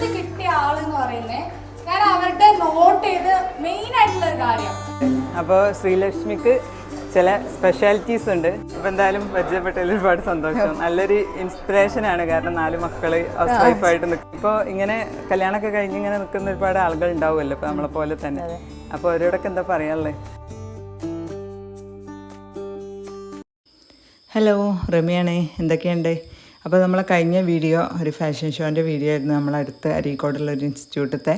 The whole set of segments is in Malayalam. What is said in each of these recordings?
ഫസ്റ്റ് കിട്ടിയ എന്ന് പറയുന്നത് ഞാൻ അവരുടെ നോട്ട് ചെയ്ത് മെയിൻ ആയിട്ടുള്ള ഒരു കാര്യം. അപ്പോൾ ശ്രീലക്ഷ്മിക്ക് ചില സ്പെഷ്യാലിറ്റീസ് ഉണ്ട്. അപ്പോൾ എന്തായാലും പരിചയപ്പെട്ടതിൽ ഒരുപാട് സന്തോഷം. നല്ലൊരു ഇൻസ്പിറേഷൻ ആണ്. കാരണം നാല് മക്കൾ ഹൗസ് വൈഫായിട്ട് നിൽക്കും ഇപ്പോൾ ഇങ്ങനെ കല്യാണമൊക്കെ കഴിഞ്ഞ് ഇങ്ങനെ നിൽക്കുന്ന ഒരുപാട് ആളുകൾ ഉണ്ടാവുമല്ലോ ഇപ്പോൾ നമ്മളെ പോലെ തന്നെ. അപ്പോൾ അവരോടൊക്കെ എന്താ പറയാനുള്ളത് ഹലോ റമിയാണേ. എന്തൊക്കെയുണ്ട്? അപ്പോൾ നമ്മളെ കഴിഞ്ഞ വീഡിയോ ഒരു ഫാഷൻ ഷോന്റെ വീഡിയോ ആയിരുന്നു നമ്മളടുത്ത് അരീക്കോടുള്ള ഒരു ഇൻസ്റ്റിറ്റ്യൂട്ടത്തെ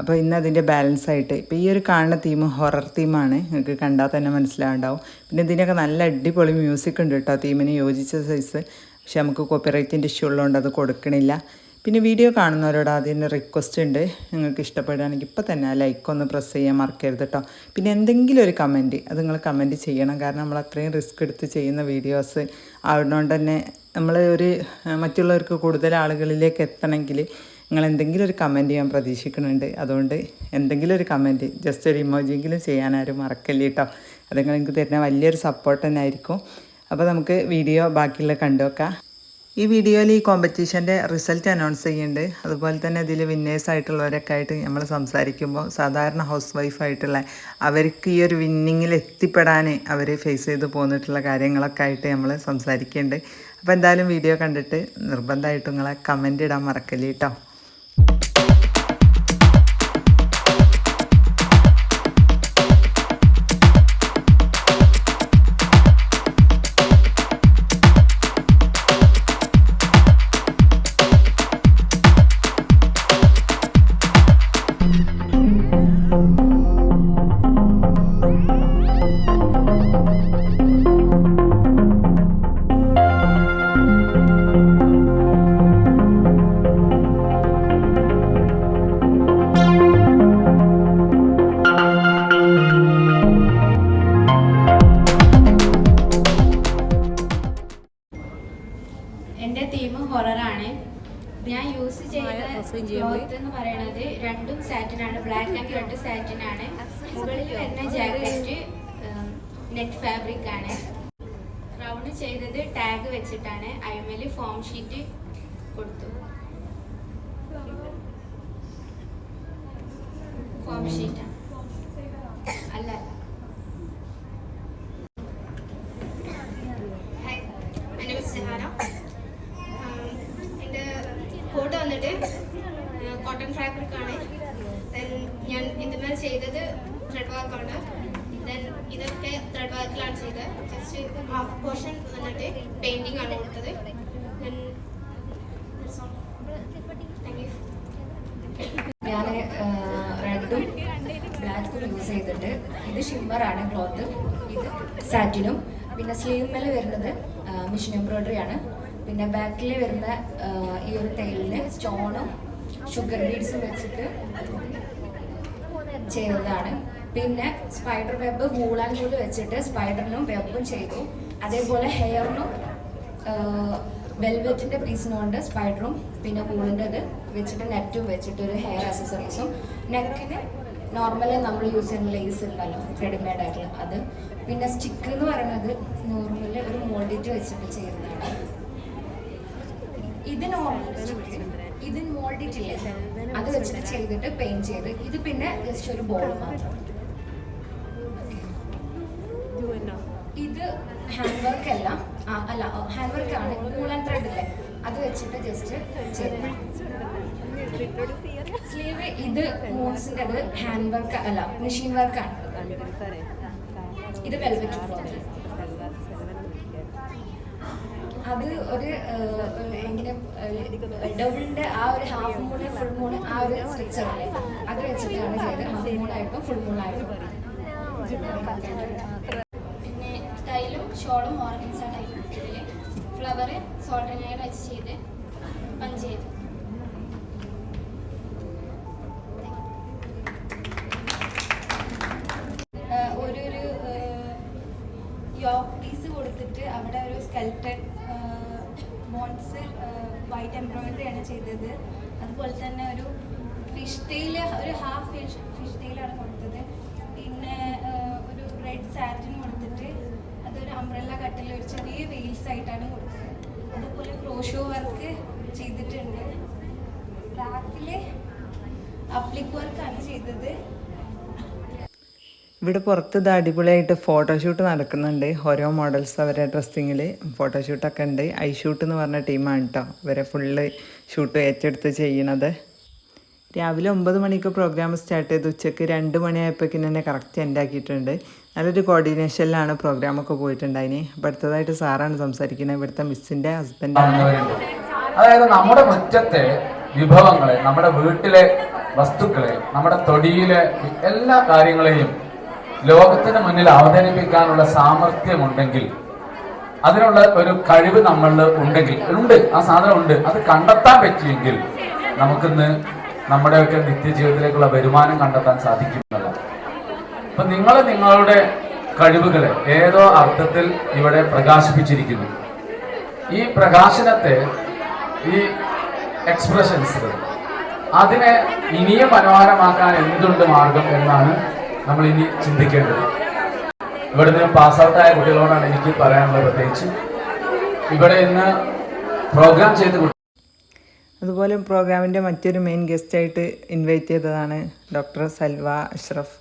അപ്പോൾ ഇന്ന് അതിന്റെ ബാലൻസ് ആയിട്ട് ഇപ്പോൾ ഈ ഒരു കാണുന്ന തീം ഹൊറർ തീമാണ് നിങ്ങൾക്ക് കണ്ടാൽ തന്നെ മനസ്സിലാവുണ്ടാവും. പിന്നെ ഇതിനൊക്കെ നല്ല അടിപൊളി മ്യൂസിക് ഉണ്ട് കേട്ടോ തീമിന് യോജിച്ച സൈസ് പക്ഷെ നമുക്ക് കോപ്പിറൈറ്റിന്റെ ഇഷ്യൂ ഉള്ളതുകൊണ്ട് അത് കൊടുക്കണില്ല. പിന്നെ വീഡിയോ കാണുന്നവരോട് ആദ്യം റിക്വസ്റ്റ് ഉണ്ട്. നിങ്ങൾക്ക് ഇഷ്ടപ്പെടുകയാണെങ്കിൽ ഇപ്പോൾ തന്നെ ലൈക്ക് ഒന്ന് പ്രസ് ചെയ്യാൻ മറക്കരുത് കേട്ടോ പിന്നെ എന്തെങ്കിലും ഒരു കമന്റ് അത് നിങ്ങൾ കമന്റ് ചെയ്യണം. കാരണം നമ്മൾ അത്രയും റിസ്ക് എടുത്ത് ചെയ്യുന്ന വീഡിയോസ് ആവുന്നതുകൊണ്ട് തന്നെ നമ്മൾ ഒരു മറ്റുള്ളവർക്ക് കൂടുതൽ ആളുകളിലേക്ക് എത്തണമെങ്കിൽ നിങ്ങൾ എന്തെങ്കിലും ഒരു കമന്റ് ചെയ്യാൻ പ്രതീക്ഷിക്കുന്നുണ്ട്. അതുകൊണ്ട് എന്തെങ്കിലും ഒരു കമന്റ് ജസ്റ്റ് ഒരു ഇമോജിയെങ്കിലും ചെയ്യാനാരും മറക്കല്ലേ കേട്ടോ അത് നിങ്ങൾ എനിക്ക് തരുന്ന വലിയൊരു സപ്പോർട്ട് തന്നെ ആയിരിക്കും. അപ്പോൾ നമുക്ക് വീഡിയോ ബാക്കിയുള്ള കണ്ടു നോക്കാം. ഈ വീഡിയോയിൽ ഈ കോമ്പറ്റീഷന്റെ റിസൾട്ട് അനൗൺസ് ചെയ്യുന്നുണ്ട്. അതുപോലെ തന്നെ ഇതിൽ വിന്നേഴ്സ് ആയിട്ടുള്ളവരൊക്കെ ആയിട്ട് നമ്മൾ സംസാരിക്കുമ്പോൾ സാധാരണ ഹൗസ് വൈഫ് ആയിട്ടുള്ള അവർക്ക് ഈ ഒരു വിന്നിങ്ങിൽ എത്തിപ്പെടാൻ അവർ ഫേസ് ചെയ്ത് പോന്നിട്ടുള്ള കാര്യങ്ങളൊക്കെ ആയിട്ട് നമ്മൾ സംസാരിക്കുന്നുണ്ട്. അപ്പോൾ എന്തായാലും വീഡിയോ കണ്ടിട്ട് നിർബന്ധമായിട്ടും നിങ്ങളെ കമന്റ് ഇടാൻ മറക്കല്ലേ കേട്ടോ. ഹൊററാണ് ഞാൻ യൂസ് ചെയ്ത ക്ലോത്ത് എന്ന് പറയുന്നത് രണ്ടും സാറ്റിൻ ആണ്. ബ്ലാക്ക് ആൻഡ് റെഡ് സാറ്റിൻ ആണ്. മുകളിൽ വരുന്ന ജാക്കറ്റ് നെറ്റ് ഫാബ്രിക് ആണ്. റൗണ്ട് ചെയ്തത് ടാഗ് വെച്ചിട്ടാണ്. അയമൽ ഫോം ഷീറ്റ് കൊടുത്തു. ഫോം ഷീറ്റ് അല്ല അല്ല ഹായ് എന്റെ പേര് സഹാര എന്റെ കോട്ട് വന്നിട്ട് കോട്ടൺ ഫാബ്രിക് ആണ് ദെൻ ഞാൻ ഇതിന്മേൽ ചെയ്തത് ത്രെഡ് വർക്കാണ് ദെൻ ഇതൊക്കെ ത്രെഡ് വർക്കിലാണ് ചെയ്തത്. ജസ്റ്റ് ഹാഫ് പോർഷൻ വന്നിട്ട് പെയിന്റിംഗ് ആണ് കൊടുത്തത്. ഞാൻ റെഡും ബ്ലാക്കും യൂസ് ചെയ്തിട്ട് ഇത് ഷിമ്മറാണ് ക്ലോത്ത് ഇത് സാറ്റിനും പിന്നെ സ്ലീവ് മേലെ വരുന്നത് മിഷൻ എംബ്രോയിഡറി ആണ്. പിന്നെ ബാക്കിൽ വരുന്ന ഈ ഒരു തൈലിന് സ്റ്റോണും ഷുഗർ ബീഡ്സും വെച്ചിട്ട് ചെയ്തതാണ് പിന്നെ സ്പൈഡർ വെബ് മൂളാൻ കൂടി വെച്ചിട്ട് സ്പൈഡറിനും വെബും ചെയ്തു. അതേപോലെ ഹെയറിനും വെൽവെറ്റിന്റെ പീസിനുണ്ട് സ്പൈഡറും പിന്നെ വൂളിന്റെ ഇത് വെച്ചിട്ട് നെറ്റും വെച്ചിട്ട് ഒരു ഹെയർ അക്സസറീസും നെക്കിന് നോർമലി നമ്മൾ യൂസ് ചെയ്യുന്ന ലേസ് ഉണ്ടല്ലോ റെഡിമെയ്ഡ് ആയിട്ടുള്ള അത്. പിന്നെ സ്റ്റിക്ക് എന്ന് പറയുന്നത് നോർമലി ഒരു മോൾഡിറ്റ് വെച്ചിട്ട് ചെയ്യുന്നതാണ്. ഇത് നോർമൽ ഇത് മോൾഡിറ്റ് ഇല്ലേ? അത് വെച്ചിട്ട് ചെയ്തിട്ട് പെയിന്റ് ചെയ്ത്. ഇത് പിന്നെ ജസ്റ്റ് ഒരു ബോൾ മാത്രം. ഇത് ഹാൻഡ് വർക്ക് അല്ല അല്ല ഹാൻഡ് വർക്ക് ആണ്. കൂളൻ ത്രെഡ് ഇല്ലേ? അത് വെച്ചിട്ട് ജസ്റ്റ് സ്ലീവ് ഇത് മൂൺസിന്റെ അത് ഹാൻഡ് വർക്ക് അല്ല മെഷീൻ വർക്കാണ് ഇത് അത് ഒരു ഏഹ്, എങ്ങനെ ഡബിളിന്റെ ആ ഒരു ഹാഫ് മൂണ് ഫുൾ മൂണ് ആ ഒരു സ്ട്രക്ചർ അല്ലേ അത് വെച്ചിട്ടാണ് ചെയ്ത് ഹാഫ് മൂണായിട്ടും ഫുൾ മൂണായിട്ടും ഷോളും ഓർഗൻസ ടൈപ്പ് ഇതിൽ ഫ്ലവർ സോൾട്ട് നെയർ വെച്ച് ചെയ്ത് പഞ്ച് ഒരു ഒരു യോക്ക് പീസ് കൊടുത്തിട്ട് അവിടെ ഒരു സ്കെൽട്ടൺ ബോൺസ് വൈറ്റ് എംബ്രോയിഡറി ആണ് ചെയ്തത്. അതുപോലെ തന്നെ ഒരു ഫിഷ് ടെയിൽ ഒരു ഹാഫ് ഫിഷ് ഫിഷ് ടെയിലാണ് കൊടുത്തത് പിന്നെ ആഹ് ഒരു റെഡ് സാറ്റിൻ കൊടുത്തിട്ട് അതൊരു അംബ്രല്ല കട്ടിൽ ഒരു ചെറിയ വെയിൽസ് ആയിട്ടാണ് കൊടുക്കുന്നത് അതുപോലെ ക്രോഷോ വർക്ക് ചെയ്തിട്ടുണ്ട്. ബാക്കിലെ അപ്ലിക് വർക്കാണ് ചെയ്തത്. ഇവിടെ പുറത്ത് ഇത് അടിപൊളിയായിട്ട് ഫോട്ടോഷൂട്ട് നടക്കുന്നുണ്ട്. ഓരോ മോഡൽസ് അവരെ ഡ്രസ്സിങ്ങിൽ ഫോട്ടോഷൂട്ടൊക്കെ ഉണ്ട്. ഐ ഷൂട്ട് എന്ന് പറഞ്ഞ ടീമാണ് കേട്ടോ ഇവരെ ഫുള്ള് ഷൂട്ട് ഏറ്റെടുത്ത് ചെയ്യണത് രാവിലെ ഒമ്പത് മണിക്ക് പ്രോഗ്രാം സ്റ്റാർട്ട് ചെയ്ത് ഉച്ചയ്ക്ക് രണ്ട് മണിയായപ്പോഴേക്കും തന്നെ കറക്റ്റ് എൻഡ് ആക്കിയിട്ടുണ്ട്. നല്ലൊരു കോർഡിനേഷനിലാണ് പ്രോഗ്രാമൊക്കെ പോയിട്ടുണ്ടായിന്. അപ്പോൾ അടുത്തതായിട്ട് സാറാണ് സംസാരിക്കുന്നത്. ഇവിടുത്തെ മിസ്സിന്റെ ഹസ്ബൻഡ് അതായത് നമ്മുടെ മുറ്റത്തെ വിഭവങ്ങളെ നമ്മുടെ വീട്ടിലെ വസ്തുക്കളെ നമ്മുടെ തൊടിയിലെ എല്ലാ കാര്യങ്ങളെയും ലോകത്തിന് മുന്നിൽ അവതരിപ്പിക്കാനുള്ള സാമർഥ്യമുണ്ടെങ്കിൽ അതിനുള്ള ഒരു കഴിവ് നമ്മളിൽ ഉണ്ടെങ്കിൽ ഉണ്ട് ആ സാധനം ഉണ്ട് അത് കണ്ടെത്താൻ പറ്റിയെങ്കിൽ നമുക്കിന്ന് നമ്മുടെയൊക്കെ നിത്യജീവിതത്തിലേക്കുള്ള വരുമാനം കണ്ടെത്താൻ സാധിക്കുന്നതാണ് അപ്പൊ നിങ്ങൾ നിങ്ങളുടെ കഴിവുകളെ ഏതോ അർത്ഥത്തിൽ ഇവിടെ പ്രകാശിപ്പിച്ചിരിക്കുന്നു. ഈ പ്രകാശനത്തെ ഈ എക്സ്പ്രഷൻസ് അതിനെ ഇനിയും മനോഹരമാക്കാൻ എന്തുണ്ട് മാർഗം എന്നാണ് നമ്മൾ ഇനി ചിന്തിക്കേണ്ടത്. ഇവിടുന്ന് പാസ് ഔട്ടായ കുട്ടികളോടാണ് എനിക്ക് പറയാനുള്ളത് പ്രത്യേകിച്ച്. ഇവിടെ ഇന്ന് പ്രോഗ്രാം ചെയ്ത് അതുപോലെ പ്രോഗ്രാമിന്റെ മറ്റൊരു മെയിൻ ഗസ്റ്റായിട്ട് ഇൻവൈറ്റ് ചെയ്തതാണ് ഡോക്ടർ സൽവ അഷ്റഫ്.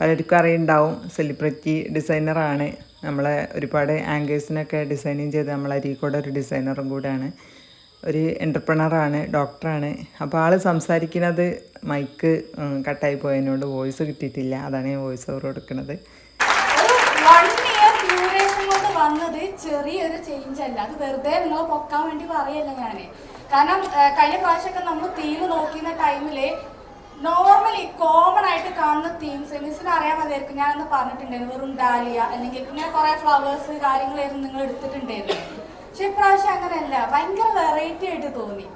പലർക്കും അറിയുണ്ടാവും. സെലിബ്രിറ്റി ഡിസൈനറാണ് നമ്മളെ ഒരുപാട് ആങ്കേഴ്സിനൊക്കെ ഡിസൈനിങ് ചെയ്ത് നമ്മളെ അരീക്കോട് ഒരു ഡിസൈനറും കൂടെയാണ്. ഒരു എന്റർപ്രണറാണ് ഡോക്ടറാണ് അപ്പോൾ ആൾ സംസാരിക്കുന്നത് മൈക്ക് കട്ടായി പോയതിനോട് വോയിസ് കിട്ടിയിട്ടില്ല. അതാണ് ഞാൻ വോയിസ് ഓവർ കൊടുക്കുന്നത്. വന്നത് ചെറിയൊരു ചേഞ്ച് അല്ല. അത് വെറുതെ നിങ്ങളെ പൊക്കാൻ വേണ്ടി പറയല്ല ഞാൻ. കാരണം കഴിഞ്ഞ പ്രാവശ്യമൊക്കെ നമ്മൾ തീം നോക്കുന്ന ടൈമിൽ നോർമലി കോമൺ ആയിട്ട് കാണുന്ന തീംസ് മിസ്സിന് മതിയായിരിക്കും ഞാനന്ന് പറഞ്ഞിട്ടുണ്ടായിരുന്നു വെറും ഡാലിയ അല്ലെങ്കിൽ ഇങ്ങനെ കുറെ ഫ്ലവേഴ്സ് കാര്യങ്ങളായിരുന്നു നിങ്ങൾ എടുത്തിട്ടുണ്ടായിരുന്നു പക്ഷെ ഇപ്രാവശ്യം അങ്ങനെയല്ല. ഭയങ്കര വെറൈറ്റി ആയിട്ട് തോന്നി.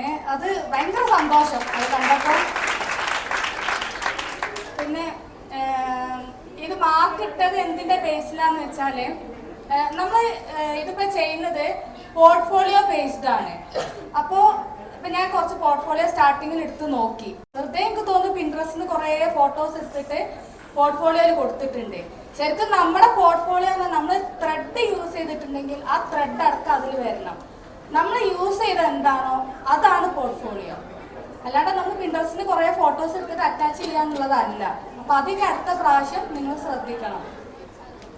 ഏഹ് അത് ഭയങ്കര സന്തോഷം. അത് കണ്ടപ്പോൾ. പിന്നെ ഇത് മാർക്ക് ഇട്ടത് എന്തിന്റെ ബേസിലാന്ന് വെച്ചാൽ നമ്മൾ ഇതിപ്പോ ചെയ്യുന്നത് പോർട്ട്ഫോളിയോ ബേസ്ഡ് ആണ്. അപ്പോ ഇപ്പൊ ഞാൻ കുറച്ച് പോർട്ട്ഫോളിയോ സ്റ്റാർട്ടിങ്ങിൽ എടുത്ത് നോക്കി. വെറുതെ എനിക്ക് തോന്നുന്നു പിൻട്രസ്റ്റിന് കുറെ ഫോട്ടോസ് എടുത്തിട്ട് പോർട്ട്ഫോളിയോയിൽ കൊടുത്തിട്ടുണ്ട്. ശരിക്കും നമ്മുടെ പോർട്ട്ഫോളിയോ നമ്മൾ ത്രെഡ് യൂസ് ചെയ്തിട്ടുണ്ടെങ്കിൽ ആ ത്രെഡ് അടക്കം അതിൽ വരണം. നമ്മൾ യൂസ് ചെയ്ത എന്താണോ അതാണ് പോർട്ട്ഫോളിയോ അല്ലാണ്ട് നമ്മൾ പിൻട്രസ്റ്റിന് കുറെ ഫോട്ടോസ് എടുത്തിട്ട് അറ്റാച്ച് ചെയ്യാന്നുള്ളതല്ല. അപ്പൊ അതിന്റെ അടുത്ത പ്രാവശ്യം നിങ്ങൾ ശ്രദ്ധിക്കണം.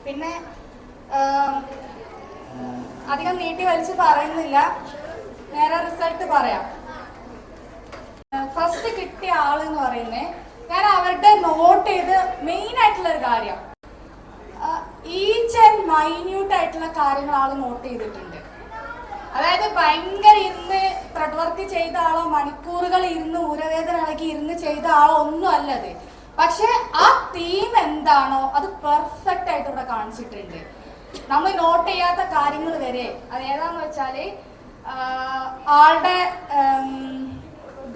പിന്നെ അധികം നീട്ടി വലിച്ച് പറയുന്നില്ല. നേരെ റിസൾട്ട് പറയാം. ഫസ്റ്റ് കിട്ടിയ ആൾ എന്ന് പറയുന്നത് ഞാൻ അവരുടെ നോട്ട് ചെയ്ത് മെയിൻ ആയിട്ടുള്ള ഒരു കാര്യം ഈച്ച് ആൻഡ് മൈന്യൂട്ട് ആയിട്ടുള്ള കാര്യങ്ങൾ ആൾ നോട്ട് ചെയ്തിട്ടുണ്ട്. അതായത് ഭയങ്കര ഇരുന്ന് വർക്ക് ചെയ്ത ആളോ മണിക്കൂറുകൾ ഇരുന്ന് ഊരവേദന ഇളകി ഇരുന്ന് ചെയ്ത ആളോ ഒന്നും അല്ലത് പക്ഷെ ആ തീം എന്താണോ അത് പെർഫെക്റ്റ് ആയിട്ട് ഇവിടെ കാണിച്ചിട്ടുണ്ട്. നമ്മൾ നോട്ട് ചെയ്യാത്ത കാര്യങ്ങൾ വരെ അത് ഏതാന്ന് വെച്ചാൽ ആളുടെ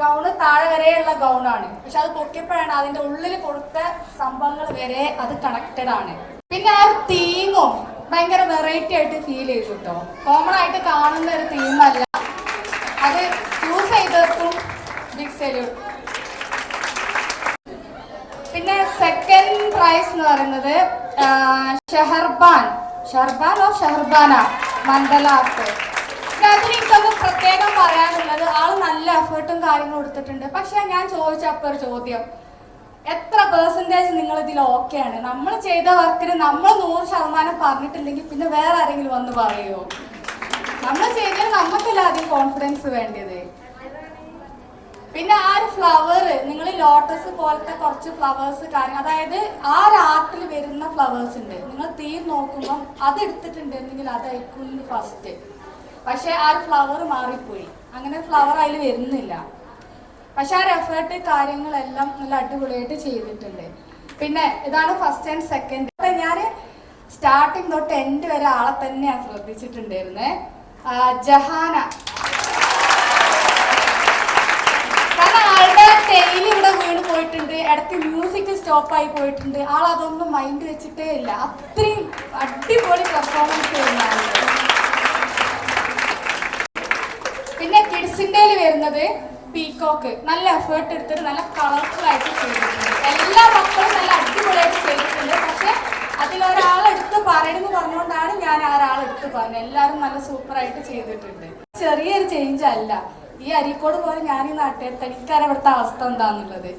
ഗൗണ് താഴെ വരെയുള്ള ഗൗണാണ്. പക്ഷെ അത് പൊക്കിയപ്പോഴാണ് അതിന്റെ ഉള്ളിൽ കൊടുത്ത സംഭവങ്ങൾ വരെ അത് കണക്റ്റഡ് ആണ്. പിന്നെ ആ തീമും ഭയങ്കര വെറൈറ്റി ആയിട്ട് ഫീൽ ചെയ്തു കേട്ടോ കോമൺ ആയിട്ട് കാണുന്ന ഒരു തീമല്ല. അത് ചൂസ് ചെയ്തവർക്കും ബിഗ് സല്യൂട്ട് പിന്നെ സെക്കൻഡ് പ്രൈസ് എന്ന് പറയുന്നത് ഷെഹർബാൻ. ഷെഹർബാനോ ഷെഹർബാന? മണ്ഡല ആർട്ട് അതിന് പ്രത്യേകം പറയാനുള്ളത് ആൾ നല്ല എഫേർട്ടും കാര്യങ്ങളും എടുത്തിട്ടുണ്ട്. പക്ഷെ ഞാൻ ചോദിച്ചപ്പോ ഒരു ചോദ്യം. എത്ര പേഴ്സന്റേജ് നിങ്ങൾ ഇതിൽ ഓക്കെയാണ് നമ്മൾ ചെയ്ത വർക്കിന് നമ്മൾ നൂറ് ശതമാനം പറഞ്ഞിട്ടില്ലെങ്കിൽ പിന്നെ വേറെ ആരെങ്കിലും വന്ന് പറയുമോ നമ്മൾ ചെയ്തത് നമുക്കല്ല ആദ്യം കോൺഫിഡൻസ് വേണ്ടത്? പിന്നെ ആ ഒരു ഫ്ലവർ നിങ്ങൾ ലോട്ടസ് പോലത്തെ കുറച്ച് ഫ്ലവേഴ്സ് കാര്യം അതായത് ആ ഒരു ആർട്ടിൽ വരുന്ന ഫ്ലവേഴ്സ് ഉണ്ട്. നിങ്ങൾ തീർ നോക്കുമ്പോൾ അത് എടുത്തിട്ടുണ്ടെങ്കിൽ അതായിരിക്കും ഫസ്റ്റ് പക്ഷെ ആ ഒരു ഫ്ലവർ മാറിപ്പോയി. അങ്ങനെ ഫ്ലവർ അതിൽ വരുന്നില്ല. പക്ഷെ ആ ഒരു എഫേർട്ട് കാര്യങ്ങളെല്ലാം നല്ല അടിപൊളിയായിട്ട് ചെയ്തിട്ടുണ്ട്. പിന്നെ ഇതാണ് ഫസ്റ്റ് ആൻഡ് സെക്കൻഡ് ഞാൻ സ്റ്റാർട്ടിങ് തൊട്ട് എൻഡ് വരെ ആളെ തന്നെയാണ് ശ്രദ്ധിച്ചിട്ടുണ്ടായിരുന്നേ. ജഹാന. ടെയിൽ ഇടയ്ക്ക് മ്യൂസിക് സ്റ്റോപ്പ് ആയി പോയിട്ടുണ്ട്. ആൾ അതൊന്നും മൈൻഡ് വെച്ചിട്ടേ ഇല്ല. അത്രയും അടിപൊളി പെർഫോമൻസ് ചെയ്യുന്ന ആളുടെ പിന്നെ കിഡ്സിന്റെ വരുന്നത് പീകോക്ക് നല്ല എഫേർട്ട് എടുത്തിട്ട് നല്ല കളർഫുൾ ആയിട്ട് ചെയ്തിട്ടുണ്ട്. എല്ലാ മക്കളും നല്ല അടിപൊളിയായിട്ട് ചെയ്തിട്ടുണ്ട്. പക്ഷെ അതിലൊരാളെടുത്ത് പറയണമെന്ന് പറഞ്ഞുകൊണ്ടാണ് ഞാൻ ആ ഒരാളെടുത്ത് പറഞ്ഞത്. എല്ലാവരും നല്ല സൂപ്പർ ആയിട്ട് ചെയ്തിട്ടുണ്ട്. ചെറിയൊരു ചേഞ്ച് അല്ല. ഈ അരീക്കോട് പോലെ ഞാൻ ഈ നാട്ടിലെടുത്ത് എനിക്കറിയാം ഇവിടുത്തെ അവസ്ഥ എന്താന്നുള്ളത്.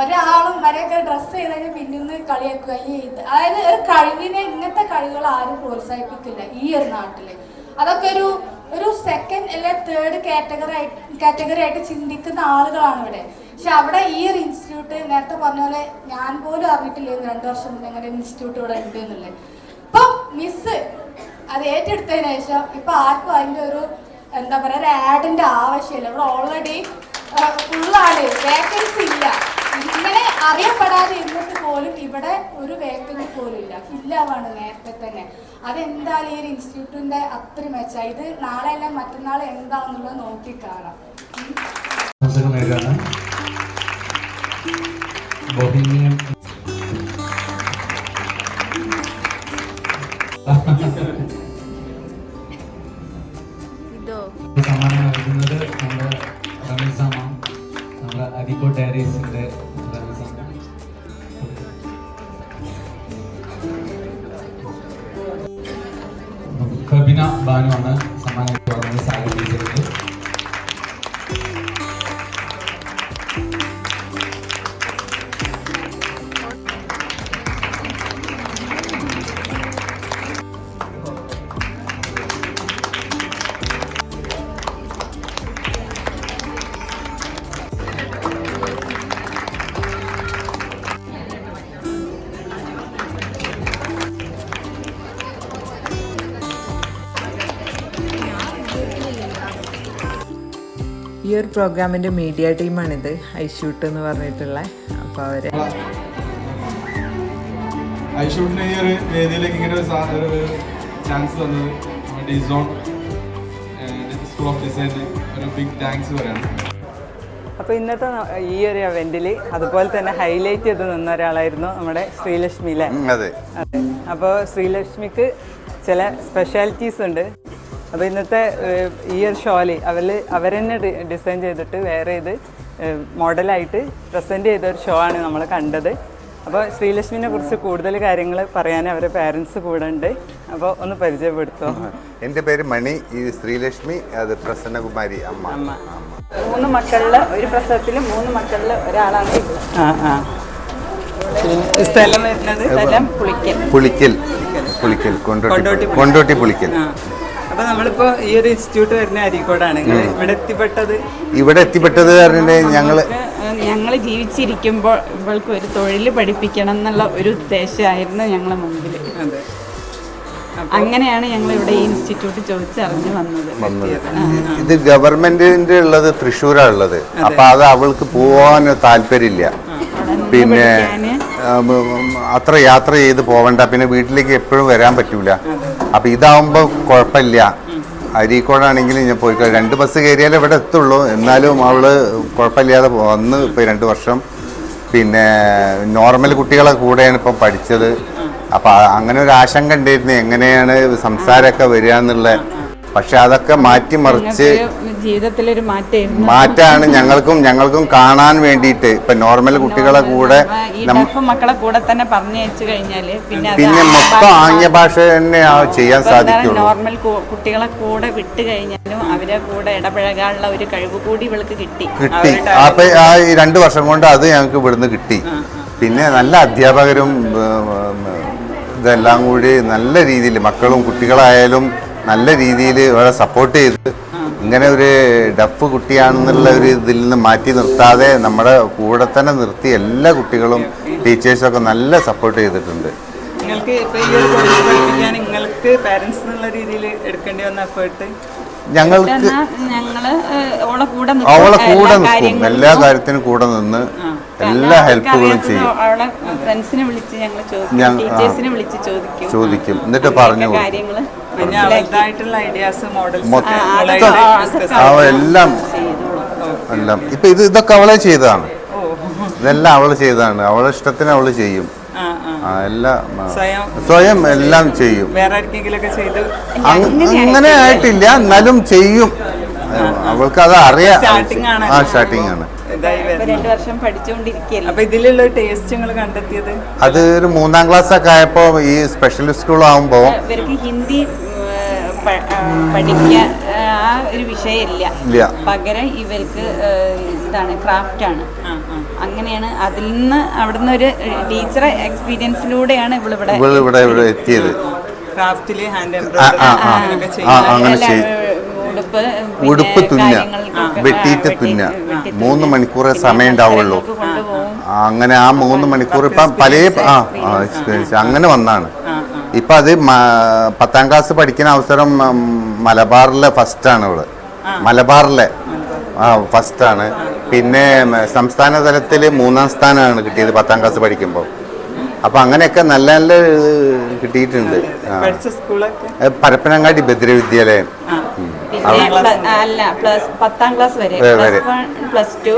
ഒരാളും വരെയൊക്കെ ഡ്രസ്സ് ചെയ്ത് കഴിഞ്ഞാൽ പിന്നിന്ന് കളിയാക്കുക. ഈ അതായത് ഒരു കഴിവിനെ ഇങ്ങനത്തെ കഴിവുകൾ ആരും പ്രോത്സാഹിപ്പിക്കില്ല ഈ ഒരു നാട്ടിൽ. അതൊക്കെ ഒരു ഒരു സെക്കൻഡ് അല്ലെ തേർഡ് കാറ്റഗറി ആയിട്ട് കാറ്റഗറി ആയിട്ട് ചിന്തിക്കുന്ന ആളുകളാണ് ഇവിടെ. പക്ഷെ അവിടെ ഈ ഒരു ഇൻസ്റ്റിറ്റ്യൂട്ട് നേരത്തെ പറഞ്ഞ പോലെ ഞാൻ പോലും അറിഞ്ഞിട്ടില്ലായിരുന്നു രണ്ടു വർഷം മുന്നേ അങ്ങനെ ഇൻസ്റ്റിറ്റ്യൂട്ട് ഇവിടെ ഉണ്ട് എന്നുള്ളത്. ഇപ്പം മിസ് അത് ഏറ്റെടുത്തതിന് ശേഷം ഇപ്പൊ ആർക്കും അതിന്റെ ഒരു എന്താ പറയാ ഒരു ആഡിന്റെ ആവശ്യമില്ല. ഇവിടെ ഓൾറെഡി ഫുള്ളാണ് വേക്കൻസി ഇല്ല. ഇങ്ങനെ അറിയപ്പെടാതെ ഇരുന്നിട്ട് പോലും ഇവിടെ ഒരു വേക്കൻസി പോലും ഇല്ല. ഫില്ലാവാണ് നേരത്തെ തന്നെ. അതെന്താണ് ഈ ഒരു ഇൻസ്റ്റിറ്റ്യൂട്ടിന്റെ അത്ര മെച്ച. ഇത് നാളെ അല്ല മറ്റന്നാൾ എന്താന്നുള്ളത് നോക്കി കാണാം ബൊഹീമിയൻ ഒരു പ്രോഗ്രാമിന്റെ മീഡിയ ടീമാണിത് ഐഷൂട്ട് എന്ന് പറഞ്ഞിട്ടുള്ള. അപ്പോൾ അവർ ഐഷൂട്ടിന് ഈ ഒരു വേദിയിലേക്ക് ഇങ്ങനെ ഒരു ചാൻസ് തന്നത് നമ്മുടെ ഡിസോൺ സ്കൂൾ ഓഫ് ഡിസൈനിന് ഒരു ബിഗ് താങ്ക്സ് പറയാണ്. അപ്പോൾ ഇന്നത്തെ ഈ ഒരു ഇവന്റിൽ അതുപോലെ തന്നെ ഹൈലൈറ്റ് ചെയ്ത് നിന്ന ഒരാളായിരുന്നു നമ്മുടെ ശ്രീലക്ഷ്മിയിലെ അതെ. അപ്പോൾ ശ്രീലക്ഷ്മിക്ക് ചില സ്പെഷ്യാലിറ്റീസ് ഉണ്ട്. അപ്പോൾ ഇന്നത്തെ ഈ ഒരു ഷോലി അവർ അവരെന്നെ ഡിസൈൻ ചെയ്തിട്ട് വേറെ ഇത് മോഡലായിട്ട് പ്രസന്റ് ചെയ്ത ഒരു ഷോ ആണ് നമ്മൾ കണ്ടത്. അപ്പോൾ ശ്രീലക്ഷ്മിനെ കുറിച്ച് കൂടുതൽ കാര്യങ്ങൾ പറയാൻ അവരെ പാരൻസ് കൂടെ ഉണ്ട്. അപ്പോൾ ഒന്ന് പരിചയപ്പെടുത്തോ. എന്റെ പേര് മണി ഈ ശ്രീലക്ഷ്മി അത് പ്രസന്നകുമാരി അമ്മ. അമ്മ. മൂന്ന് മക്കളിൽ ഒരു പ്രസവത്തിൽ മൂന്ന് മക്കളിൽ ഒരാളാണ് ആ ആ. സ്ഥലം വരുന്നത്? സ്ഥലം പുളിക്കൽ. പുളിക്കൽ. പുളിക്കൽ. കൊണ്ടോട്ടി കൊണ്ടോട്ടി പുളിക്കൽ. ഈ ഒരു ഇൻസ്റ്റിറ്റ്യൂട്ട് വരുന്ന അരീക്കോടാണ്. ഇവിടെ എത്തിപ്പെട്ടത്? ഇവിടെ എത്തിപ്പെട്ടത് പറഞ്ഞിട്ട് ഞങ്ങൾ ഞങ്ങൾ ജീവിച്ചിരിക്കുമ്പോൾ ഇവൾക്ക് ഒരു തൊഴിൽ പഠിപ്പിക്കണം എന്നുള്ള ഒരു ഉദ്ദേശമായിരുന്നു ഞങ്ങളെ മുമ്പിൽ അതെ. അങ്ങനെയാണ് ഞങ്ങൾ ഇവിടെ ഈ ഇൻസ്റ്റിറ്റ്യൂട്ട് ചോദിച്ചറിഞ്ഞ് വന്നത്. ഇത് ഗവൺമെന്റിന്റെ ഉള്ളത് തൃശ്ശൂരാ ഉള്ളത് അപ്പൊ അത് അവൾക്ക് പോവാൻ താല്പര്യമില്ല. പിന്നെ അത്ര യാത്ര ചെയ്ത് പോവണ്ട. പിന്നെ വീട്ടിലേക്ക് എപ്പോഴും വരാൻ പറ്റൂല. അപ്പൊ ഇതാവുമ്പോ കുഴപ്പമില്ല അരീക്കോടാണെങ്കിൽ ഞാൻ പോയി രണ്ട് ബസ് കയറിയാലേ ഇവിടെ എത്തുള്ളൂ. എന്നാലും അവൾ കുഴപ്പമില്ലാതെ വന്ന് ഇപ്പൊ രണ്ട് വർഷം. പിന്നെ നോർമൽ കുട്ടികളെ കൂടെയാണ് ഇപ്പം പഠിച്ചത്. അപ്പം അങ്ങനെ ഒരു ആശങ്ക ഉണ്ടായിരുന്നു. എങ്ങനെയാണ് സംസാരമൊക്കെ വരിക എന്നുള്ള പക്ഷെ അതൊക്കെ മാറ്റിമറിച്ച് ജീവിതത്തിലൊരു മാറ്റം മാറ്റാണ് ഞങ്ങൾക്കും ഞങ്ങൾക്കും കാണാൻ വേണ്ടിയിട്ട്. ഇപ്പൊ നോർമൽ കുട്ടികളെ കൂടെ മക്കളെ കൂടെ തന്നെ പറഞ്ഞയച്ചു കഴിഞ്ഞാൽ പിന്നെ മൊത്തം ആംഗ്യ ഭാഷ തന്നെ ചെയ്യാൻ സാധിക്കും നോർമൽ കുട്ടികളെ കൂടെ വിട്ട് കഴിഞ്ഞാലും അവരെ കൂടെ ഇടപഴകാനുള്ള ഒരു കഴിവ് കൂടി ഇവൾക്ക് കിട്ടി. കിട്ടി. അപ്പൊ ആ രണ്ടു വർഷം കൊണ്ട് അത് ഞങ്ങൾക്ക് ഇവിടുന്ന് കിട്ടി. പിന്നെ നല്ല അധ്യാപകരും ഇതെല്ലാം കൂടി നല്ല രീതിയിൽ മക്കളും കുട്ടികളായാലും നല്ല രീതിയിൽ ഇവിടെ സപ്പോർട്ട് ചെയ്ത് ഇങ്ങനെ ഒരു ഡഫ് കുട്ടിയാണെന്നുള്ള ഒരു ഇതിൽ നിന്ന് മാറ്റി നിർത്താതെ നമ്മുടെ കൂടെ തന്നെ നിർത്തി എല്ലാ കുട്ടികളും ടീച്ചേഴ്സൊക്കെ നല്ല സപ്പോർട്ട് ചെയ്തിട്ടുണ്ട്. നിങ്ങൾക്ക് ഈ ഒരു നിങ്ങൾക്ക് പാരന്റ്സ് എന്നുള്ള രീതിയിൽ എടുക്കേണ്ടി വന്ന എഫേർട്ട് ഞങ്ങൾക്ക്. അവളെ കൂടെ എല്ലാ നിൽക്കും എല്ലാ കാര്യത്തിനും കൂടെ നിന്ന് എല്ലാ ഹെൽപ്പുകളും ചെയ്യും. ഫ്രണ്ട്സിനെ വിളിച്ച് ഞങ്ങൾ. ടീച്ചേഴ്സിനെ വിളിച്ച് ചോദിക്കും. ചോദിക്കും. എന്നിട്ട് പറഞ്ഞു മൊത്തം അവ എല്ലാം എല്ലാം. ഇപ്പൊ ഇത് ഇതൊക്കെ അവളെ ചെയ്തതാണ്. ഇതെല്ലാം അവൾ ചെയ്തതാണ്. അവളെ ഇഷ്ടത്തിന് അവൾ ചെയ്യും. എല്ലാം സ്വയം സ്വയം എല്ലാം ചെയ്യും. അങ്ങനെ ആയിട്ടില്ല എന്നാലും ചെയ്യും. അവൾക്ക് അത് അറിയാം. ആ സ്റ്റാർട്ടിങ് ആണ്. ഇപ്പൊ വരുന്നത് രണ്ടു വർഷം പഠിച്ചുകൊണ്ടിരിക്കുകയല്ലേ അപ്പൊ ഇതിലുള്ള ടേസ്റ്റ് നിങ്ങൾ കണ്ടെത്തിയത്? അത് ഒരു മൂന്നാം ക്ലാസ് ഒക്കെ ആയപ്പോ ഈ സ്പെഷ്യൽ സ്കൂൾ ആവുമ്പോ ഇവർക്ക് ഹിന്ദി ഉം, പ- ആ, ഒരു വിഷയമില്ല. ഇല്ല. പകരം ഇവർക്ക് ഇതാണ് ക്രാഫ്റ്റാണ് അങ്ങനെയാണ് അതിൽ നിന്ന് അവിടുന്ന് ഒരു ടീച്ചറെ എക്സ്പീരിയൻസിലൂടെയാണ് ഇവളിവിടെ ഇവിടെ ഇവിടെ എത്തിയത്. ക്രാഫ്റ്റിൽ ഹാൻഡ് ഉടുപ്പ് ഉടുപ്പ് തുന്ന. വെട്ടിയിട്ട് വെട്ടി- തുന്ന. മൂന്ന് മണിക്കൂറേ സമയം ഉണ്ടാവുള്ളൂ. അങ്ങനെ ആ മൂന്ന് മണിക്കൂർ ഇപ്പം പല ആ എക്സ്പീരിയൻസ് അങ്ങനെ വന്നാണ്. ഇപ്പം അത് പത്താം ക്ലാസ് പഠിക്കുന്ന അവസരം മലബാറിലെ ഫസ്റ്റാണ് ഇവൾ മലബാറിലെ. ആ ഫസ്റ്റാണ് പിന്നെ സംസ്ഥാന തലത്തിൽ മൂന്നാം സ്ഥാനമാണ് കിട്ടിയത് പത്താം ക്ലാസ് പഠിക്കുമ്പോൾ. അപ്പം അങ്ങനെയൊക്കെ നല്ല നല്ല കിട്ടിയിട്ടുണ്ട്. പരപ്പനങ്ങാടി ഭദ്രവിദ്യാലയം വിദ്യാലയം. അല്ല പ്ലസ് പത്താം ക്ലാസ് വരെ. പ്ലസ്. ടു.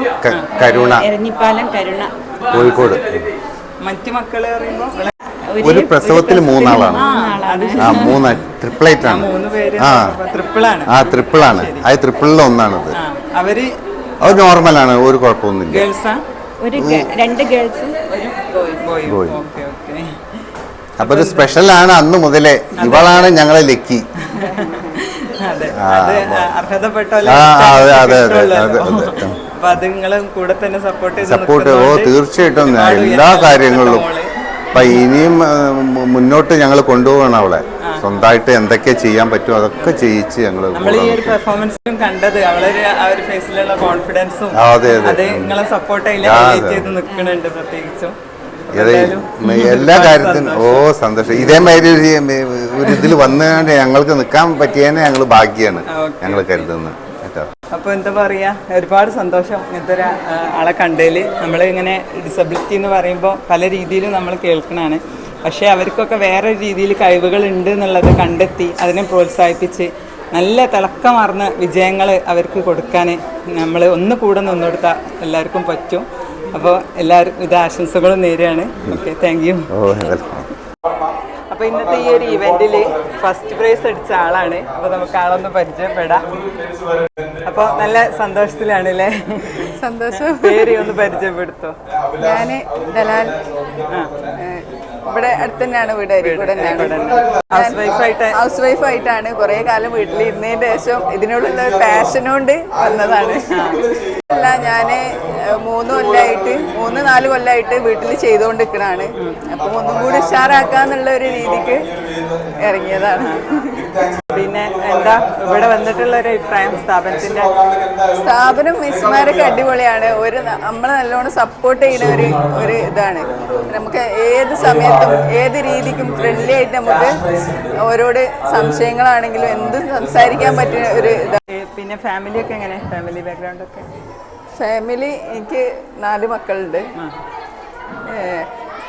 കരുണ. എരഞ്ഞിപ്പാലം കരുണ. കോഴിക്കോട്. മറ്റു മക്കളെ ഒരു പ്രസവത്തിൽ മൂന്നാളാണ്. ആ മൂന്ന് ട്രിപ്പിളേറ്റ് ആണ് മൂന്ന് പേര് ആ. ട്രിപ്പിളാണ് ആ ട്രിപ്പിളാണ്. അത് ട്രിപ്പിളിൽ ഒന്നാണത്. അവർ അത് നോർമലാണ് ഒരു കുഴപ്പമൊന്നുമില്ല. ഗേൾസാ? ഒരു സ്പെഷ്യൽ രണ്ട് ഗേൾസും. ഒരു ബോയ് Boy. Okay okay. അപ്പൊ ഒരു സ്പെഷ്യലാണ് അന്ന് മുതലേ. ഇവളാണ് ഞങ്ങളെ ലക്കി. സപ്പോർട്ട് ഓ തീർച്ചയായിട്ടും. എല്ലാ കാര്യങ്ങളിലും. അപ്പൊ ഇനിയും മുന്നോട്ട് ഞങ്ങൾ കൊണ്ടുപോകണം അവളെ. സ്വന്തമായിട്ട് എന്തൊക്കെ ചെയ്യാൻ പറ്റുമോ അതൊക്കെ ചെയ്യിച്ച് ഞങ്ങൾ കണ്ടത് അവളൊരു ആ ഒരു ഫേസിലുള്ള കോൺഫിഡൻസും അതെ, അതെ. അത് നിങ്ങളെ സപ്പോർട്ട് അതിൽ ആ, ചെയ്ത് നിൽക്കുന്നുണ്ട് പ്രത്യേകിച്ചും. എന്തായാലും എല്ലാ കാര്യത്തിനും ഓ സന്തോഷം. ഇതേ ഇതേമാതിരി ഒരു- ഇതിൽ വന്നുകൊണ്ട് ഞങ്ങൾക്ക് നിൽക്കാൻ പറ്റിയതിനെ ഞങ്ങൾ ഭാഗ്യമാണ് ഞങ്ങൾ കരുതുന്നത്. അപ്പോൾ എന്താ പറയാ ഒരുപാട് സന്തോഷം ഇങ്ങനത്തെ ഒരു ആളെ കണ്ടതിൽ നമ്മൾ ഇങ്ങനെ ഡിസബിലിറ്റി എന്ന് പറയുമ്പോൾ പല രീതിയിലും നമ്മൾ കേൾക്കണതാണ് പക്ഷേ അവർക്കൊക്കെ വേറെ രീതിയിൽ കഴിവുകൾ ഉണ്ട് എന്നുള്ളത് കണ്ടെത്തി അതിനെ പ്രോത്സാഹിപ്പിച്ച് നല്ല തിളക്കമാർന്ന വിജയങ്ങൾ അവർക്ക് കൊടുക്കാൻ നമ്മൾ ഒന്ന് കൂടെ നിന്നുകൊടുത്താൽ എല്ലാവർക്കും പറ്റും. അപ്പോൾ എല്ലാവരും ഇത് ആശംസകളും നേരെയാണ് ഓക്കെ താങ്ക് യു അപ്പോൾ ഇന്നത്തെ ഈ ഒരു ഇവന്റിൽ ഫസ്റ്റ് പ്രൈസ് അടിച്ച ആളാണ്. അപ്പോൾ നമുക്ക് ആളൊന്ന് പരിചയപ്പെടാം. അപ്പോൾ നല്ല സന്തോഷത്തിലാണ് അല്ലേ സന്തോഷം. പേര് ഒന്ന് പരിചയപ്പെടുത്തോ. ഞാൻ ദലാൽ. ഇവിടെ അടുത്ത് തന്നെയാണ്. വീട് അരിക്കൂടെ ഹൗസ് വൈഫ് ആയിട്ടാണ് കുറെ കാലം വീട്ടിലിരുന്നതിന് ശേഷം ഇതിനോടുള്ള പാഷൻ കൊണ്ട് വന്നതാണ് അല്ല ഞാൻ മൂന്ന് കൊല്ലമായിട്ട് മൂന്ന് നാല് കൊല്ലായിട്ട് വീട്ടിൽ ചെയ്തുകൊണ്ട് നിൽക്കണാണ് അപ്പം ഒന്നും കൂടി ഉഷാറാക്കാന്നുള്ള ഒരു രീതിക്ക് ഇറങ്ങിയതാണ്. പിന്നെ എന്താ ഇവിടെ വന്നിട്ടുള്ള ഒരു അഭിപ്രായം സ്ഥാപനത്തിന്റെ? സ്ഥാപനം മിസ്മാരൊക്കെ അടിപൊളിയാണ്. ഒരു നമ്മളെ നല്ലോണം സപ്പോർട്ട് ചെയ്യുന്ന ഒരു ഒരു ഇതാണ്. നമുക്ക് ഏത് സമയത്തും ഏത് രീതിക്കും ഫ്രണ്ട്ലി ആയിട്ട് നമുക്ക് ഓരോട് സംശയങ്ങളാണെങ്കിലും എന്ത് സംസാരിക്കാൻ പറ്റുന്ന ഒരു ഇതാണ് പിന്നെ ഫാമിലി ഒക്കെ എങ്ങനെ? ഫാമിലി ബാക്ക്ഗ്രൗണ്ട് ഒക്കെ? ഫാമിലി എനിക്ക് നാല് മക്കളുണ്ട്.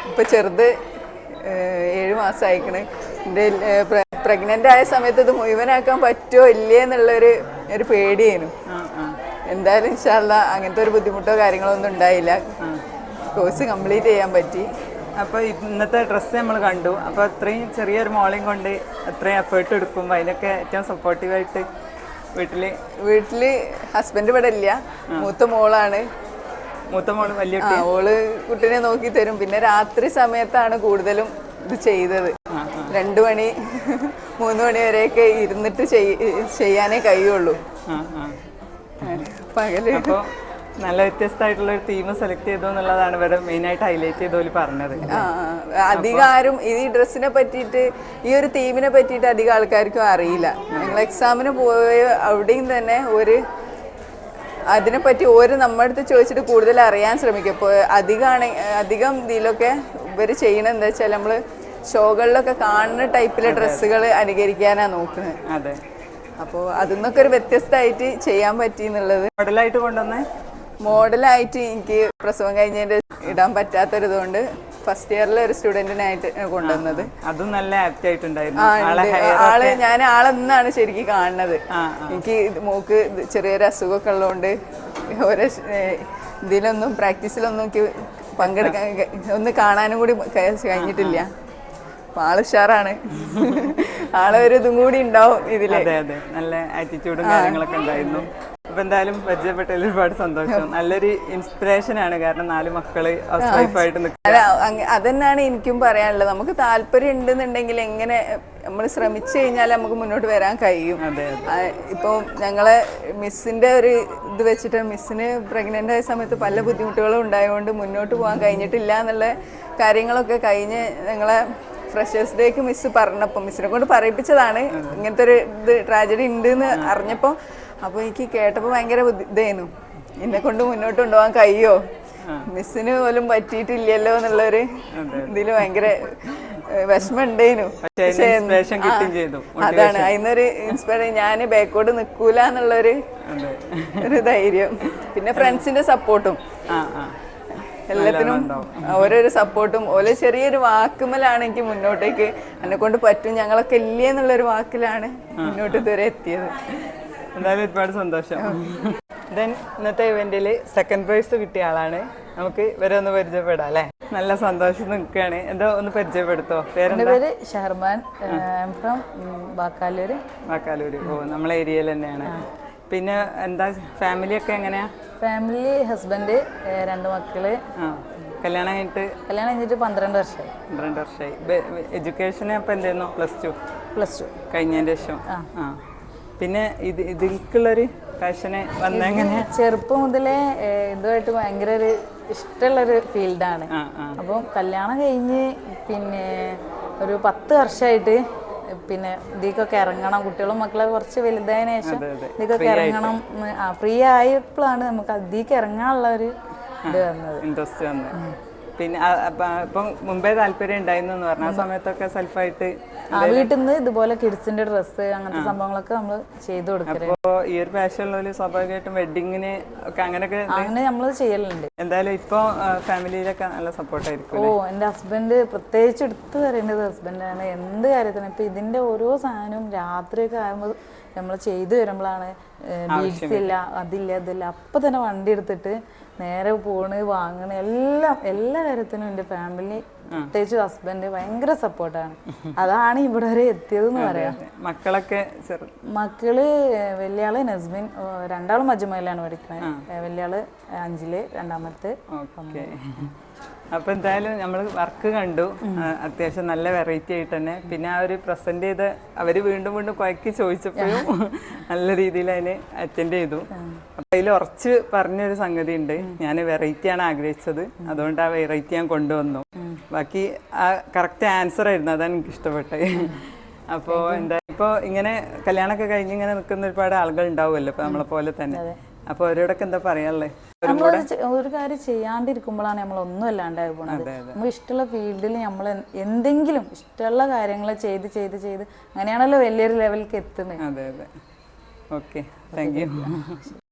ഇപ്പൊ ചെറുത് ഏഹ് മാസം മാസമായിക്കണ് എന്റെ പ്രഗ്നന്റ് ആയ സമയത്ത് ഇത് മുഴുവനാക്കാൻ പറ്റുമോ ഇല്ലേ എന്നുള്ളൊരു ഒരു പേടിയായിരുന്നു എന്തായാലും ഇൻഷാല്ല അങ്ങനത്തെ ഒരു ബുദ്ധിമുട്ടോ കാര്യങ്ങളോ ഒന്നും ഉണ്ടായില്ല കോഴ്സ് കംപ്ലീറ്റ് ചെയ്യാൻ പറ്റി. അപ്പോൾ ഇന്നത്തെ ഡ്രസ്സ് നമ്മൾ കണ്ടു. അപ്പോൾ അത്രയും ചെറിയൊരു മോളെയും കൊണ്ട് അത്രയും എഫേർട്ട് എടുക്കുമ്പോൾ അതിനൊക്കെ ഏറ്റവും സപ്പോർട്ടീവായിട്ട് വീട്ടിൽ വീട്ടിൽ ഹസ്ബൻഡ് ഇവിടെ ഇല്ല. മൂത്ത മോളാണ്. മൂത്ത മോൾ വലിയ ആ ഓൾ കുട്ടീനെ നോക്കി തരും. പിന്നെ രാത്രി സമയത്താണ് കൂടുതലും ഇത് ചെയ്തത്. രണ്ടു മണി മൂന്ന് മണി വരെയൊക്കെ ഇരുന്നിട്ട് ചെയ്- ചെയ്യാനേ കഴിയുള്ളൂ. ആ ആ. പകൽ. അപ്പോൾ നല്ല വ്യത്യസ്തമായിട്ടുള്ള ഒരു തീം സെലക്ട് ചെയ്തു എന്നുള്ളതാണ് ഇവിടെ മെയിനായിട്ട് ഹൈലൈറ്റ് ചെയ്തോ പറഞ്ഞത്. ആ. അധികം ആരും ഈ ഡ്രസ്സിനെ പറ്റിയിട്ട് ഈ ഒരു തീമിനെ പറ്റിയിട്ട് അധികം ആൾക്കാർക്കും അറിയില്ല. ഞങ്ങൾ എക്സാമിന് പോയ അവിടെയും തന്നെ ഒരു അതിനെപ്പറ്റി ഒരു നമ്മുടെ അടുത്ത് ചോദിച്ചിട്ട് കൂടുതൽ അറിയാൻ ശ്രമിക്കും. ഇപ്പോൾ അധികമാണ് അധികം ഇതിലൊക്കെ ഇവർ ചെയ്യണത് എന്താ വെച്ചാൽ നമ്മൾ ഷോകളിലൊക്കെ കാണുന്ന ടൈപ്പിലെ ഡ്രസ്സുകൾ അനുകരിക്കാനാണ് നോക്കുന്നത് അതെ. അപ്പോൾ അതിൽ നിന്നൊക്കെ ഒരു വ്യത്യസ്തമായിട്ട് ചെയ്യാൻ പറ്റി എന്നുള്ളത്. മോഡലായിട്ട് കൊണ്ടുവന്നേ? മോഡലായിട്ട് എനിക്ക് പ്രസവം കഴിഞ്ഞതിന്റെ ഇടാൻ പറ്റാത്തൊരിതുകൊണ്ട് ഫസ്റ്റ് ഇയറിൽ ഒരു സ്റ്റുഡന്റിനായിട്ട് കൊണ്ടുവന്നത്. അതും നല്ല ആപ്റ്റ് ആയിട്ടുണ്ടായിരുന്നു. ആളെ ഞാൻ ആളെന്നാണ് ശരിക്കും കാണുന്നത്. എനിക്ക് മൂക്ക് ചെറിയൊരു അസുഖമൊക്കെ ഉള്ളതുകൊണ്ട് ഓരോ ഇതിലൊന്നും പ്രാക്ടീസിലൊന്നും എനിക്ക് പങ്കെടുക്കാൻ ഒന്ന് കാണാനും കൂടി കഴിഞ്ഞിട്ടില്ല. അപ്പൊ ആൾ ഉഷാറാണ്. ആളെ ഒരു ഇതും കൂടി ഉണ്ടാവും ഇതിൽ. അതെ നല്ല ആറ്റിറ്റ്യൂഡും കാര്യങ്ങളൊക്കെ ഉണ്ടായിരുന്നു. അപ്പൊ എന്തായാലും പരിചയപ്പെട്ടതിൽ ഒരുപാട് സന്തോഷം. നല്ലൊരു ഇൻസ്പിറേഷൻ ആണ്. കാരണം നാല് മക്കൾ ഹൗസ് വൈഫായിട്ട് നിൽക്കുക. തന്നെയാണ് അതന്നെയാണ് എനിക്കും പറയാനുള്ളത്. നമുക്ക് താല്പര്യം ഉണ്ടെന്നുണ്ടെങ്കിൽ എങ്ങനെ നമ്മൾ ശ്രമിച്ചു കഴിഞ്ഞാൽ നമുക്ക് മുന്നോട്ട് വരാൻ കഴിയും. അതെ, ഇപ്പോൾ ഞങ്ങളെ മിസ്സിന്റെ ഒരു ഇത് വെച്ചിട്ട് മിസ്സിന് പ്രഗ്നന്റ് ആയ സമയത്ത് പല ബുദ്ധിമുട്ടുകളും ഉണ്ടായതുകൊണ്ട് മുന്നോട്ട് പോകാൻ കഴിഞ്ഞിട്ടില്ല എന്നുള്ള കാര്യങ്ങളൊക്കെ കഴിഞ്ഞ് ഞങ്ങളെ ഫ്രഷേഴ്സ് ഡേക്ക് മിസ് പറഞ്ഞപ്പോൾ മിസ്സിനെ കൊണ്ട് പറയിപ്പിച്ചതാണ്. ഇങ്ങനത്തെ ഒരു ഇത് ട്രാജഡി ഉണ്ട് എന്ന് അറിഞ്ഞപ്പോൾ അപ്പോൾ എനിക്ക് കേട്ടപ്പോൾ ഭയങ്കര ഇതായിരുന്നു. എന്നെ കൊണ്ട് മുന്നോട്ട് കൊണ്ടുപോകാൻ കഴിയോ? മിസ്സിന് പോലും പറ്റിയിട്ടില്ലല്ലോ എന്നുള്ളൊരു ഇതിൽ ഭയങ്കര വിഷമം ഉണ്ടേനു പക്ഷേ അതിന് ചെയ്തു. അതാണ്. അതിനൊരു ഇൻസ്പയർ ഞാൻ ബാക്കോട്ട് നിൽക്കൂല എന്നുള്ളൊരു ഒരു ധൈര്യം. പിന്നെ ഫ്രണ്ട്സിന്റെ സപ്പോർട്ടും എല്ലാത്തിനും ഓരോരോ സപ്പോർട്ടും ഓരോ ചെറിയൊരു വാക്കുമലാണ് എനിക്ക് മുന്നോട്ടേക്ക് എന്നെ കൊണ്ട് പറ്റും. ഞങ്ങളൊക്കെ ഇല്ലേ എന്നുള്ളൊരു വാക്കിലാണ് മുന്നോട്ട് ഇതുവരെ എത്തിയത്. എന്തായാലും ഒരുപാട് സന്തോഷം. ദെൻ ഇന്നത്തെ ഇവന്റിൽ സെക്കൻഡ് പ്രൈസ് കിട്ടിയ ആളാണ്. നമുക്ക് ഇവരെ ഒന്ന് പരിചയപ്പെടാം അല്ലേ? നല്ല സന്തോഷം നിൽക്കുകയാണ്. എന്തോ ഒന്ന് പരിചയപ്പെടുത്തോ? എന്റെ പേര് ഷഹർബാൻ ഫ്രം ബാക്കാലൂർ വാക്കാലൂര്. ഓ നമ്മളെ ഏരിയയിൽ തന്നെയാണ്. പിന്നെ എന്താ ഫാമിലി ഒക്കെ എങ്ങനെയാ? ഫാമിലി ഹസ്ബൻഡ് രണ്ട് മക്കൾ. കല്യാണം കഴിഞ്ഞിട്ട്? കല്യാണം കഴിഞ്ഞിട്ട് പന്ത്രണ്ട് വർഷമായി പന്ത്രണ്ട് വർഷമായി എഡ്യൂക്കേഷൻ അപ്പം എന്തായിരുന്നു പ്ലസ് ടു പ്ലസ് ടു കഴിഞ്ഞതിന്റെ ശേഷം. ആ. പിന്നെ ഇത് ഇതിലേക്കുള്ളൊരു പാഷന് വന്നെങ്ങനെ ചെറുപ്പം മുതലേ ഇതുമായിട്ട് ഭയങ്കര ഒരു ഇഷ്ടമുള്ളൊരു ഫീൽഡാണ് അപ്പം കല്യാണം കഴിഞ്ഞ് പിന്നെ ഒരു പത്ത് വർഷമായിട്ട് പിന്നെ ഇതിക്കൊക്കെ ഇറങ്ങണം. കുട്ടികളും മക്കളെ കുറച്ച് വലുതായതിനു ശേഷം. ഇതിക്കൊക്കെ ഇറങ്ങണം ഫ്രീ ആയപ്പോഴാണ് നമുക്ക് അതിലേക്ക് ഇറങ്ങാനുള്ള ഒരു ഇത് വന്നത്. ഇൻട്രസ്റ്റ് വന്ന് പിന്നെ അപ്പ- ഇപ്പം മുമ്പേ താല്പര്യം ഉണ്ടായിരുന്നു എന്ന് പറഞ്ഞു. ആ സമയത്തൊക്കെ സെൽഫായിട്ട് ആ വീട്ടിൽ നിന്ന് ഇതുപോലെ കിഡ്സിന്റെ ഡ്രസ്സ് അങ്ങനത്തെ സംഭവങ്ങളൊക്കെ നമ്മൾ ചെയ്തു കൊടുക്കൽ. അപ്പോൾ ഈ ഒരു പാഷൻ ഉള്ളവര് സ്വാഭാവികമായിട്ടും വെഡിങ്ങിന് ഒക്കെ അങ്ങനെയൊക്കെ. അങ്ങനെ നമ്മൾ ചെയ്യലുണ്ട്. എന്തായാലും ഇപ്പൊ ഫാമിലിയിലൊക്കെ നല്ല സപ്പോർട്ട് സപ്പോർട്ടായിരിക്കും ഓ എന്റെ ഹസ്ബൻഡ് പ്രത്യേകിച്ച് എടുത്തു പറയേണ്ടത് ഹസ്ബൻഡാണ് എന്ത് കാര്യത്തിനും ഇപ്പൊ ഇതിന്റെ ഓരോ സാധനവും രാത്രിയൊക്കെ ആകുമ്പോൾ നമ്മൾ ചെയ്തു വരുമ്പോഴാണ് ബീഡ്സ് ഇല്ല അതില്ല അതില്ല അപ്പൊ തന്നെ വണ്ടി എടുത്തിട്ട് നേരെ പോണ് വാങ്ങണ എല്ലാം എല്ലാ കാര്യത്തിനും എന്റെ ഫാമിലി പ്രത്യേകിച്ച് ഹസ്ബൻഡ് ഭയങ്കര സപ്പോർട്ടാണ് അതാണ് ഇവിടെ വരെ എത്തിയതെന്ന് പറയാം. മക്കളൊക്കെ മക്കൾ വലിയ നസ്ബിൻ നസ്മിൻ രണ്ടാളും മജുമയിലാണ് പഠിക്കുന്നത് വലിയ ആൾ അഞ്ചിൽ രണ്ടാമത്തെ. അപ്പൊ എന്തായാലും നമ്മൾ വർക്ക് കണ്ടു. അത്യാവശ്യം നല്ല വെറൈറ്റി ആയിട്ട് തന്നെ. പിന്നെ ആ ഒരു പ്രസന്റ് ചെയ്ത് അവർ വീണ്ടും വീണ്ടും കുഴക്കി ചോദിച്ചപ്പോഴും നല്ല രീതിയിൽ അതിന് അറ്റൻഡ് ചെയ്തു. അപ്പൊ അതിൽ ഉറച്ച് പറഞ്ഞൊരു സംഗതി ഉണ്ട്. ഞാൻ വെറൈറ്റി ആണ് ആഗ്രഹിച്ചത്. അതുകൊണ്ട് ആ വെറൈറ്റി ഞാൻ കൊണ്ടുവന്നു. ബാക്കി ആ കറക്റ്റ് ആൻസർ ആയിരുന്നു. അതാണ് എനിക്ക് ഇഷ്ടപ്പെട്ടത്. അപ്പോ എന്താ ഇപ്പോൾ ഇങ്ങനെ കല്യാണമൊക്കെ കഴിഞ്ഞ് ഇങ്ങനെ നിൽക്കുന്ന ഒരുപാട് ആളുകൾ ഉണ്ടാവുമല്ലോ. ഇപ്പൊ നമ്മളെ പോലെ തന്നെ. അപ്പോൾ അവരോടൊക്കെ എന്താ പറയാനുള്ളത് നമ്മളത് ചെ- ഒരു കാര്യം ചെയ്യാണ്ടിരിക്കുമ്പോഴാണ് നമ്മൾ ഒന്നും അല്ലാണ്ടായി പോണത്. നമുക്ക് ഇഷ്ടമുള്ള ഫീൽഡിൽ നമ്മൾ എന്തെങ്കിലും ഇഷ്ടമുള്ള കാര്യങ്ങൾ ചെയ്ത് ചെയ്ത് ചെയ്ത് അങ്ങനെയാണല്ലോ വലിയൊരു ലെവലിലേക്ക് എത്തുന്നത് അതെ അതെ. ഓക്കെ. Thank you.